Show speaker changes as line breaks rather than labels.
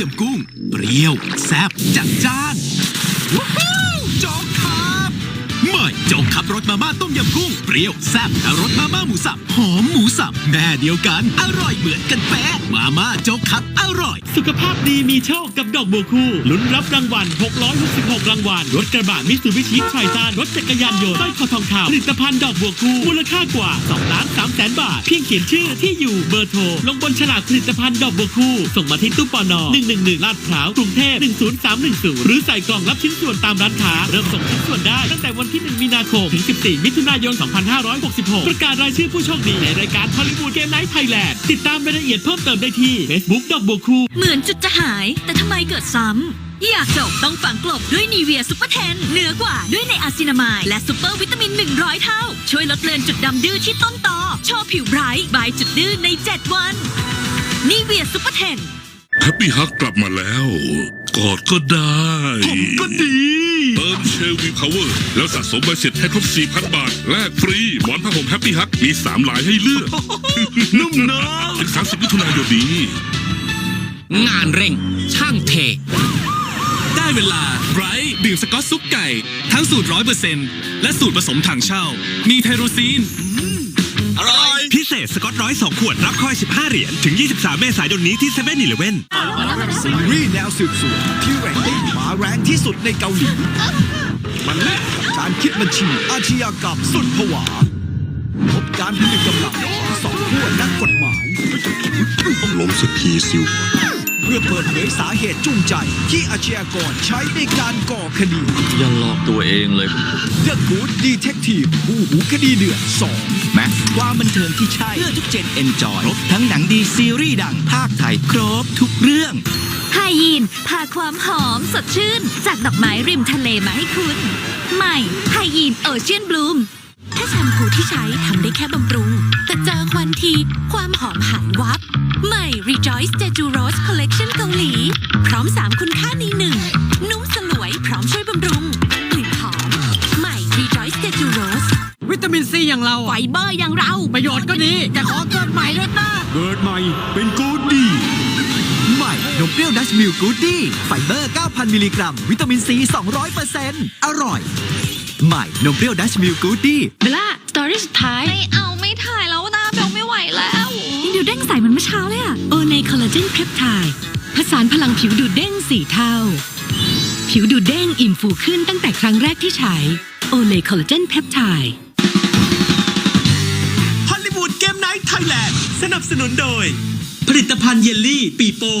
ยำกุ้ง เปรี้ยว แซ่บจัดจ้านว้าวจอกครับใหม่จอกครับรสมาม่าต้มยำกุ้ง เปรี้ยวแซ่บและรสมาม่าหมูสับหอมหมู แม่เดียวกัน อร่อยเหมือนกันเป๊ะมาม่าโจ๊กครับ อร่อย
สุขภาพดีมีโชคกับดอกบัวคู่ ลุ้นรับรางวัล 666 รางวัล รถกระบะมิตซูบิชิไทซาน รถจักรยานยนต์สร้อยคอทองคำผลิตภัณฑ์ดอกบัวคู่มูลค่ากว่า2ล้าน3แสนบาท เพียงเขียนชื่อที่อยู่เบอร์โทร ลงบนฉลากผลิตภัณฑ์ดอกบัวคู่ ส่งมาที่ตู้ปอน111ลาดพร้าวกรุงเทพ10310 หรือใส่กล่องรับชิ้นส่วนตามร้านค้า เริ่มส่งชิ้นส่วนได้ตั้งแต่วันที่ 1 มีนาคม ถึง 14 มิถุนายน 2566 ประกาศรายชื่อผู้โชคดีในรายการฮอลลีวูดเกมไนท์ไทยแลนด์ติดตามรายละเอียดเพิ่มเติมได้ที่ Facebook ดอกบัวคู่
เหมือนจุดจะหาย แต่ทำไมเกิดซ้ำ อยากจบต้องฝังกลบด้วยนีเวียซุปเปอร์เทนเหนือกว่าด้วยในอาซินามายและซูเปอร์วิตามิน 100 เท่า ช่วยลดเลือนจุดดำดื้อที่ต้นตอโชว์ผิวไบรท์บายจุดดื้อใน 7 วันนีเวียซุปเปอร์เทน
แฮปปี้ฮักกลับมาแล้ว กอดก็ได้
ผมก็ดี
เติ มเชลวีพาวเวอร์แล้วสะสมใบเสร็จให้ครบ4,000 บาท แลกฟรี หมอนผ้าห่มแฮปปี้ฮักมี3ลายให้เลือก
นุ่มเนอะ
ถึง30มิถุนายนนี้
งานเร่ง ช่างเท
ได้เวลาไบรท์ดื่มสกอตซุปไก่ ทั้งสูตรร้อยเปอร์เซ็นต์และสูตรผสมถังเช่า มีไทโรซีนอร่อย
พิเศ ษสกอตร้อย2ขวดรับคอย 15 เหรียญ ถึง 23 เมษายนนี้ที่7 e เ e ่ e อ
ซีรีส์แนวสืบสวนที่เรตติ้งมาแรงที่สุดในเกาหลี มันเล่นการคิดบัญชีอาชญากรรมสุดผวา พบการผนึกกำลังของสองขั้วนักกฎหมาย
ต้องล้มสักทีสิวะ
เพื่อเปิดเผยสาเหตุจูงใจ ที่อาชญากรใช้ในการก่อคดี
อย่าหลอกตัวเองเลย
The Good Detective ผู้หูคดีเดือด2
แม็กซ์ความบันเทิงที่ใช่เพื่อทุกเจนเอนจอยครบทั้งหนังดีซีรีส์ดัง ภาคไทย ครบทุกเรื่อง
ไฮยีนพาความหอมสดชื่น จากดอกไม้ริมทะเลมาให้คุณ ใหม่ไฮยีนโอเชียนบลูมถ้าแชมพูที่ใช้ทำได้แค่บำรุง แต่เจอควันที ความหอมหายวับ ใหม่ Rejoice Jeju Rose Collection เกา หลีพร้อม3คุณค่าในหนึ่งนุ่มสลวยพร้อมช่วยบำรุงกลิ่นหอมใหม่ Rejoice Jeju Rose
วิตามินซีอย่างเรา
ไฟเบอร์อย่างเรา
ประโยชน์ก็ดีแต่ขอเกิดใหม่ด้วยนะ
เกิดใหม่เป็นกูดดีใหม่นมเปรี้ยวดัชมิลกูดดี้ไฟเบอร์ 9,000 มิลลิกรัม วิตามินซี 200%อร่อย ใหม่นมเปรี้ยวดัชมิลกูดดี้
เบล่าสตอรี่สุดท้าย
ไม่เอาไม่ถ่ายแล้วนะเบลไม่ไหวแล้ว
นี่ดูเด้งใสเหมือนเมื่อเช้าเลยอะโอในคอลลาเจนเพปไทด์ ผสานพลังผิวดูดเด้งสี่เท่า ผิวดูดเด้งอิ่มฟูขึ้นตั้งแต่ครั้งแรกที่ใช้โอเลคอลลาเจนเพปไทด์
ฮอลลีวูดเกมไนท์ไทยแลนด์สนับสนุนโดย ผลิตภัณฑ์เยลลี่ปีโป้